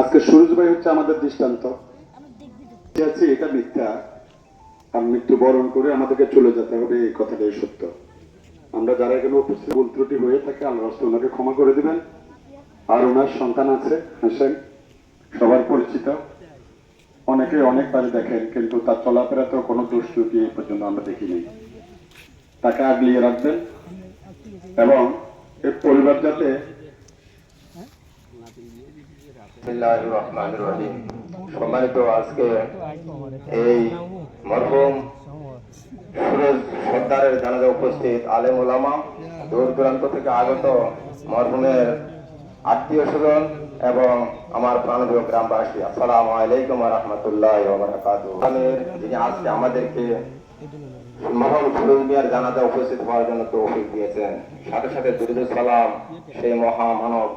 আজকে সুরজ ভাই হচ্ছে আমাদের দৃষ্টান্ত। আছে? এটা মিথ্যা। আর মৃত্যু বরণ করে আমাদেরকে চলে যেতে হবে এই কথাটাই সত্য। আমরা যারা এখানে উপস্থিত ভুল ত্রুটি হয়ে থাকে আল্লাহ রাস্তা ওনাকে ক্ষমা করে দিবেন। আর ওনার সন্তান আছে হাসেন সবার পরিচিত। অনেকে অনেক বারে দেখেন কিন্তু তার চলাফেরা তো কোনো দোষ ত্রুটি এই পর্যন্ত আমরা দেখিনি তাকে আগলিয়ে রাখবেন এবং এর পরিবার যাতে। সম্মানিত আজকে এই মরহুম সুরজ সর্দারের জানাজা উপস্থিত আলেম ওলামা, দূর দূরান্ত থেকে আগত মরহুমের আত্মীয় স্বজন এবং আমার প্রাণপ্রিয় গ্রামবাসী, আসসালামু আলাইকুম রহমতুল্লাহ যিনি আজকে আমাদেরকে মহান সুরজ মিয়ার জানাজা উপস্থিত হওয়ার জন্য তৌফিক দিয়েছেন। সাথে সাথে দুরুদ সালাম সেই মহামানব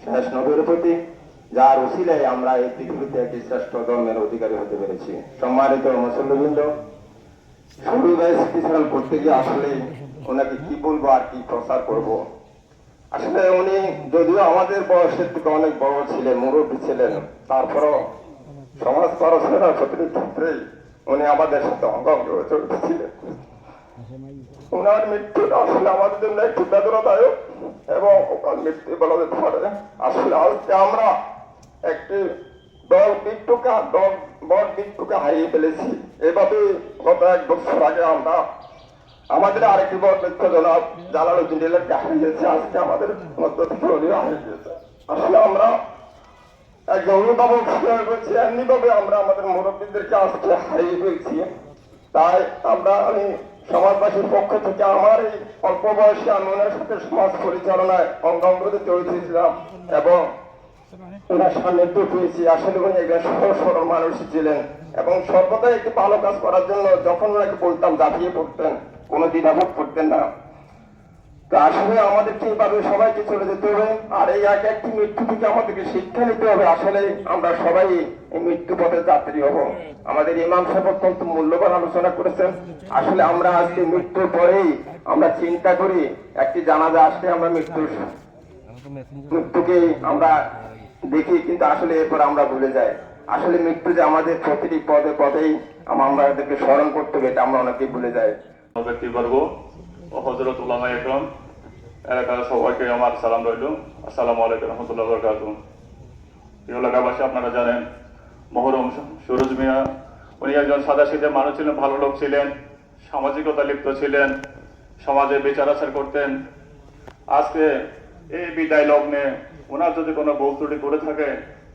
শেষ নবীর প্রতি যার উসিলায় আমরা এই পৃথিবীতে একটি শ্রেষ্ঠ ধর্মের অধিকারী হতে পেরেছি। সম্মানিত মুসল্লিবৃন্দ ভাই করতে গিয়ে আসলে ওনাকে কি বলব আর কি প্রচার করব। আসলে উনি যদিও আমাদের বয়সের থেকে অনেক বড় ছিলেন, মুরব্বী ছিলেন, তারপরও সমাজ পড়াশোনার প্রতিটি ক্ষেত্রেই উনি আমাদের সাথে অঙ্গম জড়িত ছিলেন ওনার মৃত্যুটা আসলে আমাদের জন্য একটু বেদনাদায়ক এবং ওনার মৃত্যু বলা যেতে পারে। আসলে আজকে আমরা একটি দল মৃত্যুকে, দল বট মৃত্যুকে হারিয়ে ফেলেছি। এভাবে গত এক বছর আগে আমরা আমাদের আরেকটি বড় মৃত্যু জনাব জালালুদ্দিন ডিলারকে হারিয়েছে। আজকে আমাদের মধ্য থেকে উনি হারিয়ে গিয়েছে আসলে আমরা একজন অভিভাবক হিসেবে বলছি এমনি ভাবে আমরা আমাদের মুরব্বীদেরকে আজকে হারিয়ে ফেলছি। তাই আমরা, আমি সমাজবাসীর পক্ষ থেকে আমার এই অল্প বয়সে আমি ওনার সাথে সমাজ পরিচালনায় অঙ্গাঙ্গতে জড়িত এবং ওনার সান্নিধ্য পেয়েছি আসলে উনি একজন সহজ সরল মানুষ ছিলেন এবং সর্বদা একটি ভালো কাজ করার জন্য যখন ওনাকে বলতাম ঝাঁপিয়ে পড়তেন কোনো দ্বিধাবোধ করতেন না। তো আসলে আমাদেরকে এইভাবে সবাইকে চলে যেতে হবে। আর এই এক একটি মৃত্যু থেকে আমাদেরকে শিক্ষা নিতে হবে। আসলে আমরা সবাই এই মৃত্যু পথে যাত্রী হব। আমাদের ইমাম সাহেব অত্যন্ত মূল্যবান আলোচনা করেছেন। আসলে আমরা আজকে মৃত্যুর পরেই আমরা চিন্তা করি একটি জানাজা আসলে আমরা মৃত্যুর মৃত্যুকে আমরা দেখি, কিন্তু আসলে এরপর আমরা ভুলে যাই। আসলে মৃত্যু যে আমাদের প্রতিটি পদে পদেই আম- আমাদেরকে স্মরণ করতে হবে, এটা আমরা অনেকেই ভুলে যাই। ব্যক্তিবর্গ ও হজরত উলামা একরম, এলাকার সবাইকে আমার সালাম রইল। আসসালামু আলাইকুম রহমতুল্লাহ বরকাত এলাকাবাসী, আপনারা জানেন, মহরম সুরজ মিয়া, উনি একজন সাদা শীতের মানুষ ছিলেন, ভালো লোক ছিলেন, সামাজিকতা লিপ্ত ছিলেন, সমাজে বিচার আচার করতেন। আজকে এই বিদায় লগ্নে ওনার যদি কোনো ভুল ত্রুটি করে থাকে,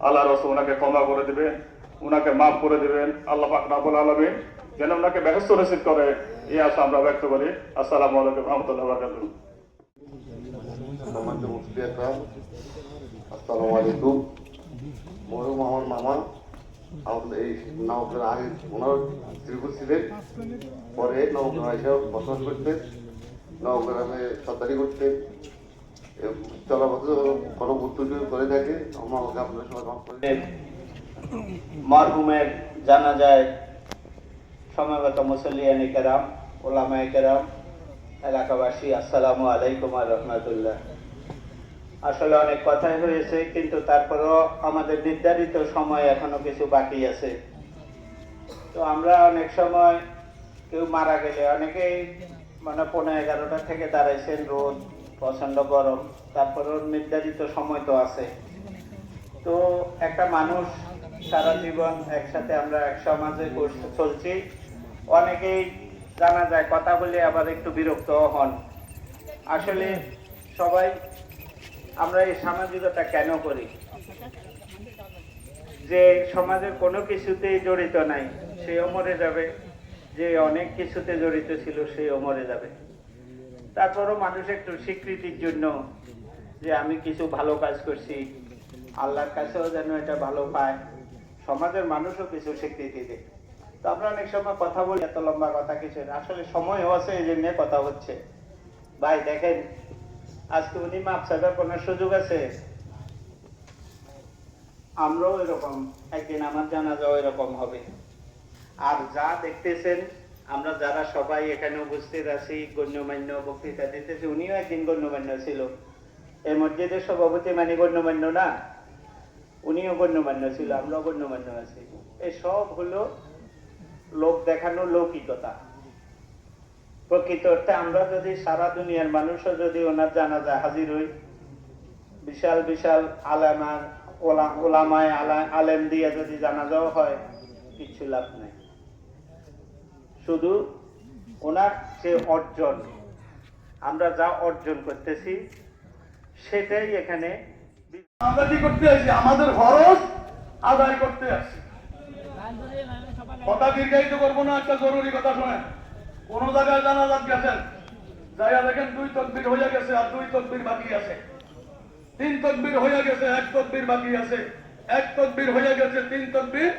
আল্লাহ রস ওনাকে ক্ষমা করে দিবে ওনাকে মাফ করে দিবেন, আল্লাহ পাক রাবুল আলমিন যেন ওনাকে ব্যস্ত রিসিভ করে। এই আশা আমরা ব্যক্ত করি। আসসালামু আলাইকুম রহমতুল্লাহ আকরাম, আসসালামু আলাইকুম। মরহুম আমার মামা আমাদের এই নবগ্রাম আগে ওনার ত্রিপুর ছিলেন। পরে নবগ্রাম এসে বসবাস করতেন নবগ্রামে সরকারি করতেন। চলাপথে কোনো উত্তর করে থাকে আমার মরহুমের জানা যায় সময়গত মুসল্লিয়ানি কেরাম ওলামায় কেরাম, এলাকাবাসী, আসসালামু আলাইকুম আর রহমতুল্লাহ। আসলে অনেক কথাই হয়েছে, কিন্তু তারপরেও আমাদের নির্ধারিত সময় এখনও কিছু বাকি আছে। তো আমরা অনেক সময় কেউ মারা গেলে, অনেকেই মানে পনেরো এগারোটা থেকে দাঁড়াইছেন রোদ। প্রচণ্ড গরম, তারপরেও নির্ধারিত সময় তো আছে। তো একটা মানুষ সারা জীবন একসাথে আমরা এক সমাজে চলছি। অনেকেই জানা যায়, কথা বলে আবার একটু বিরক্ত হন। আসলে সবাই আমরা এই সামাজিকতা কেন করি? যে সমাজের কোনো কিছুতেই জড়িত নাই সেও মরে যাবে। যে অনেক কিছুতে জড়িত ছিল সেও মরে যাবে। তারপরও মানুষ একটু স্বীকৃতির জন্য যে আমি কিছু ভালো কাজ করছি। আল্লাহর কাছেও যেন এটা ভালো পায়। সমাজের মানুষও কিছু স্বীকৃতি দেয়। তো আমরা অনেক সময় কথা বলি, এত লম্বা কথা কিছু। আসলে সময়ও আছে, এই জন্য কথা হচ্ছে। ভাই, দেখেন, আজকে উনি মাপ চাইবার কোনো সুযোগ আছে? আমরাও এরকম, একদিন আমার জানা যাওয়া এরকম হবে। আর যা দেখতেছেন আমরা যারা সবাই এখানে উপস্থিত আছি, গণ্যমান্য বক্তৃতা দিতেছি, উনিও একদিন গণ্যমান্য ছিল। এই মসজিদের সভাপতি মানে গণ্যমান্য না, উনিও গণ্যমান্য ছিল, আমরাও গণ্যমান্য আছি। এই সব হলো লোক দেখানো লৌকিকতা। প্রকৃত অর্থে আমরা যদি সারা দুনিয়ার মানুষও যদি ওনার জানাজা হাজির হই, বিশাল বিশাল আলেমা, ওলা- ওলামায় আলা- আলেম দিয়ে যদি জানাজাও হয় কিচ্ছু লাভ নাই। শুধু ওনার যে অর্জন, আমরা যা অর্জন করতেছি, সেটাই এখানে আমরা কি করতে আসি, আমাদের খরচ আদায় করতে আসি। কথা দীর্ঘায়িত করব না, একটা জরুরি কথা শোনেন। কোন জায়গায় জানা যাক গেছেন, যাইয়া দেখেন দুই তকবির হয়ে গেছে আর দুই তকবির বাকি আছে। তিন তকবির হয়ে গেছে, এক তকবির বাকি আছে। এক তকবির হয়ে গেছে, তিন তকবির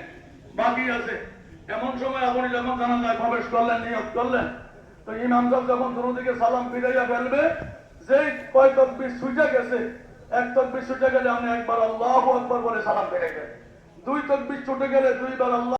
বাকি আছে। এমন সময় আপনি যখন জানা যায় প্রবেশ করলেন, নিয়োগ করলেন, তো ইমাম সাহেব যখন কোনো দিকে সালাম ফিরাইয়া ফেলবে, যেই কয় তকবির ছুটে গেছে, এক তকবির ছুটে গেলে আপনি একবার আল্লাহ আকবর বলে সালাম ফিরে গেলেন দুই তকবির ছুটে গেলে দুইবার আল্লাহ